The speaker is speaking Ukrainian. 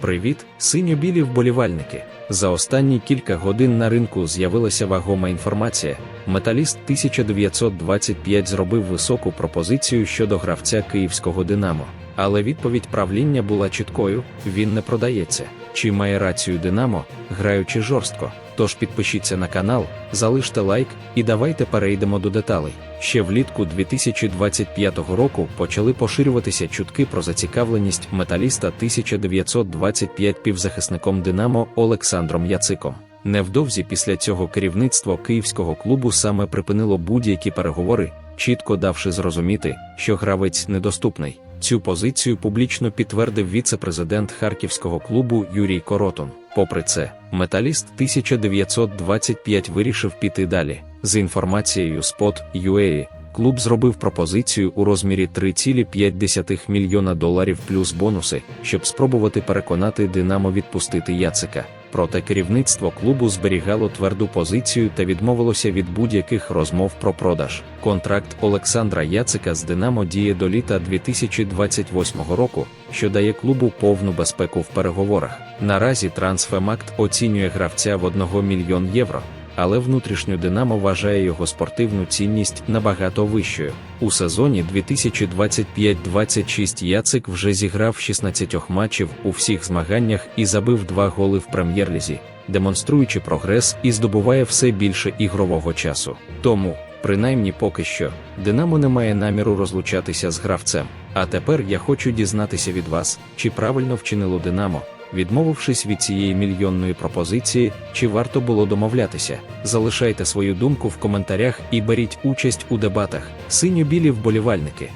Привіт, синьо-білі вболівальники. За останні кілька годин на ринку з'явилася вагома інформація. Металіст 1925 зробив високу пропозицію щодо гравця київського Динамо. Але відповідь правління була чіткою: він не продається. Чи має рацію Динамо, граючи жорстко. Тож підпишіться на канал, залиште лайк і давайте перейдемо до деталей. Ще влітку 2025 року почали поширюватися чутки про зацікавленість металіста 1925 півзахисником Динамо Олександром Яциком. Невдовзі після цього керівництво київського клубу саме припинило будь-які переговори, чітко давши зрозуміти, що гравець недоступний. Цю позицію публічно підтвердив віце-президент харківського клубу Юрій Коротун. Попри це, металіст 1925 вирішив піти далі. З інформацією Spot.ua, клуб зробив пропозицію у розмірі 3,5 мільйона доларів плюс бонуси, щоб спробувати переконати Динамо відпустити Яцика. Проте керівництво клубу зберігало тверду позицію та відмовилося від будь-яких розмов про продаж. Контракт Олександра Яцика з Динамо діє до літа 2028 року, що дає клубу повну безпеку в переговорах. Наразі Трансфемакт оцінює гравця в 1 мільйон євро. Але внутрішню Динамо вважає його спортивну цінність набагато вищою. У сезоні 2025-26 Яцик вже зіграв 16 матчів у всіх змаганнях і забив два голи в прем'єр-лізі, демонструючи прогрес і здобуває все більше ігрового часу. Тому, принаймні поки що, Динамо не має наміру розлучатися з гравцем. А тепер я хочу дізнатися від вас, чи правильно вчинило Динамо відмовившись від цієї мільйонної пропозиції, чи варто було домовлятися. Залишайте свою думку в коментарях і беріть участь у дебатах. Синьо-білі вболівальники.